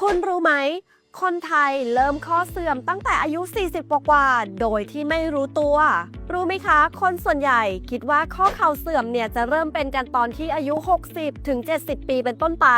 คุณรู้ไหม คนไทยเริ่มข้อเสื่อมตั้งแต่อายุ 40 กว่า โดยที่ไม่รู้ตัว รู้ไหมคะ คนส่วนใหญ่คิดว่าข้อเข่าเสื่อมเนี่ยจะเริ่มเป็นกันตอนที่อายุ 60 ถึง 70 ปีเป็นต้นไป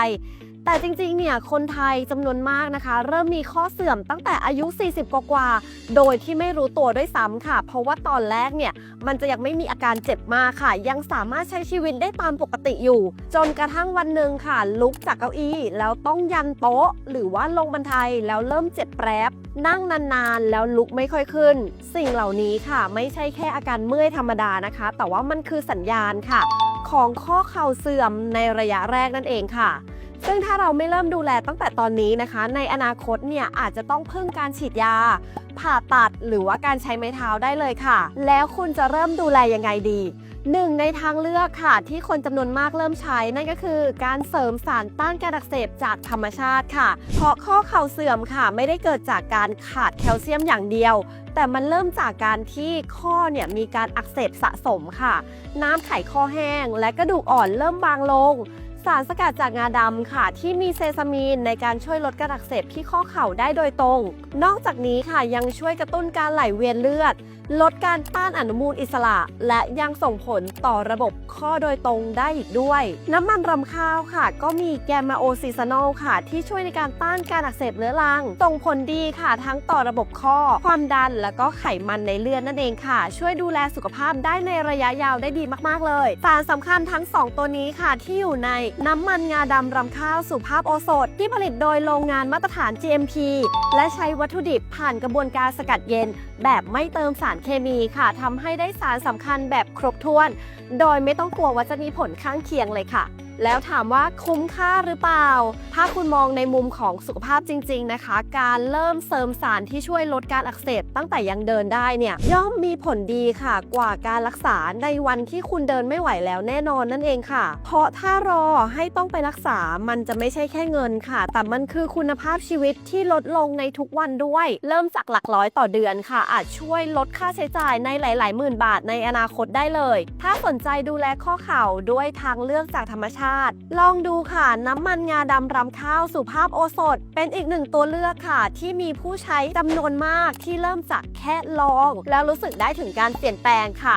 แต่จริงๆ เนี่ย คนไทยจำนวนมากนะคะ เริ่มมีข้อเสื่อมตั้งแต่อายุ 40 กว่าๆ โดยที่ไม่รู้ตัวด้วยซ้ำค่ะ เพราะว่าตอนแรกเนี่ย มันจะยังไม่มีอาการเจ็บมากค่ะ ยังสามารถใช้ชีวิตได้ตามปกติอยู่ จนกระทั่งวันหนึ่งค่ะ ลุกจากเก้าอี้ แล้วต้องยันโต๊ะ หรือว่าลงบันไดแล้วเริ่มเจ็บแปรบนั่งนานๆ แล้วลุกไม่ค่อยขึ้น สิ่งเหล่านี้ค่ะ ไม่ใช่แค่อาการเมื่อยธรรมดานะคะ แต่ว่ามันคือสัญญาณค่ะ ของข้อเข่าเสื่อมในระยะแรกนั่นเองค่ะ ซึ่งถ้าเราไม่เริ่มดูแลตั้งแต่ตอนนี้นะคะ ในอนาคตเนี่ยอาจจะต้องพึ่งการฉีดยา ผ่าตัดหรือว่าการใช้ไม้เท้าได้เลยค่ะ แล้วคุณจะเริ่มดูแลยังไงดีหนึ่งในทางเลือกค่ะ ที่คนจำนวนมากเริ่มใช้นั่นก็คือ การเสริมสารต้านการอักเสบจากธรรมชาติค่ะ เพราะข้อเข่าเสื่อมค่ะ ไม่ได้เกิดจากการขาดแคลเซียมอย่างเดียว แต่มันเริ่มจากการที่ข้อเนี่ยมีการอักเสบสะสมค่ะ น้ำไขข้อแห้งและกระดูกอ่อนเริ่มบางลง สารสกัดจากงาดำค่ะ ที่มีเซซามีนในการช่วยลดการอักเสบที่ข้อเข่าได้โดยตรง นอกจากนี้ค่ะยังช่วยกระตุ้นการไหลเวียนเลือด ลดการต้านอนุมูลอิสระ และยังส่งผลต่อระบบข้อโดยตรงได้อีกด้วย น้ำมันรำข้าวค่ะ ก็มีแกมมาโอซิซานอลค่ะ ที่ช่วยในการต้านการอักเสบเรื้อรังส่งผลดีค่ะ ทั้งต่อระบบข้อ ความดัน และก็ไขมันในเลือดนั่นเองค่ะ ช่วยดูแลสุขภาพได้ในระยะยาวได้ดีมาก ๆ เลยสารสำคัญทั้ง 2 ตัวนี้ค่ะที่อยู่ในน้ำมันงาดำรำข้าวสุภาพโอสถที่ผลิตโดยโรงงานมาตรฐาน GMP และใช้วัตถุดิบผ่านกระบวนการสกัดเย็น แบบไม่เติมสารเคมีค่ะทำให้ได้สารสำคัญแบบครบถ้วน โดยไม่ต้องกลัวว่าจะมีผลข้างเคียงเลยค่ะ แล้วถามว่าคุ้มค่าหรือเปล่า ถ้าคุณมองในมุมของสุขภาพจริง ๆนะคะ การเริ่มเสริมสารที่ช่วยลดการอักเสบตั้งแต่ยังเดินได้เนี่ยย่อมมีผลดีค่ะ กว่าการรักษาในวันที่คุณเดินไม่ไหวแล้วแน่นอนนั่นเองค่ะ เพราะถ้ารอให้ต้องไปรักษามันจะไม่ใช่แค่เงินค่ะ แต่มันคือคุณภาพชีวิตที่ลดลงในทุกวันด้วย เริ่มจากหลักร้อยต่อเดือนค่ะ อาจช่วยลดค่าใช้จ่ายในหลาย ๆ หมื่นบาทในอนาคตได้เลย ถ้าสนใจดูแลข้อเข่าด้วยทางเลือกจากธรรมชาติาติ ลองดูค่ะน้ำมันงาดำรำข้าวสุภาพโอสถ เป็นอีกหนึ่งตัวเลือกค่ะ ที่มีผู้ใช้จำนวนมากที่เริ่มจากแค่ลอง แล้วรู้สึกได้ถึงการเปลี่ยนแปลงค่ะ